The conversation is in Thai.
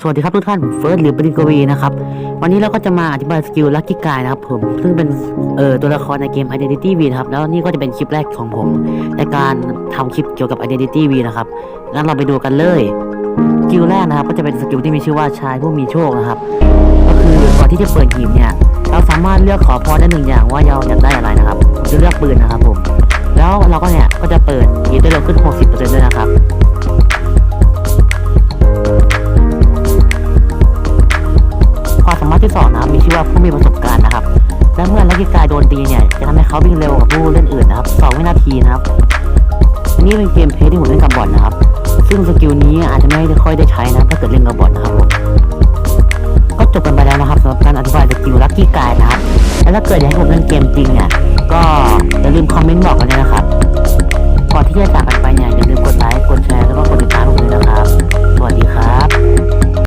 สวัสดีครับทุกท่านผมเฟิร์สหรือปริกวีนะครับ วันนี้เราก็จะมาอธิบายสกิลลัคกี้กายนะครับผมซึ่งเป็นเอ่อตัวละครในเกม Identity V ครับ แล้วนี่ก็จะเป็นคลิปแรกของผม ในการทำคลิปเกี่ยวกับ Identity V นะครับงั้นเราไปดูกันเลยสกิลแรกนะครับ ก็จะเป็นสกิลที่มีชื่อว่าชายผู้มีโชคนะครับ ก็คือก่อนที่จะเปิดหีบเนี่ย เราสามารถเลือกขอพรได้หนึ่งอย่างว่าเราอยากได้อะไรนะครับผมจะเลือกปืนนะครับผมแล้วเราก็เนี่ยก็จะเปิดหีบได้เร็วขึ้น 60%ด้วยนะ ที่สองนะครับมีชื่อว่าผู้มีประสบการณ์นะครับ และเมื่อลักกี้กายโดนตีเนี่ยจะทำให้เขาวิ่งเร็วกว่าผู้เล่นอื่นนะครับสองวินาทีนะครับอันนี่เป็นเกมเพลย์ที่ผมเล่นกับบอทนะครับ ซึ่งสกิลนี้อาจจะไม่ได้ค่อยได้ใช้นะถ้าเกิดเล่นกับบอทนะครับผมก็จบกันไปแล้วนะครับสำหรับการอธิบายสกิลลักกี้กายนะครับแล้วถ้าเกิดอยากให้ผมเล่นเกมจริงเนี่ยก็อย่าลืมคอมเมนต์บอกกันนะครับ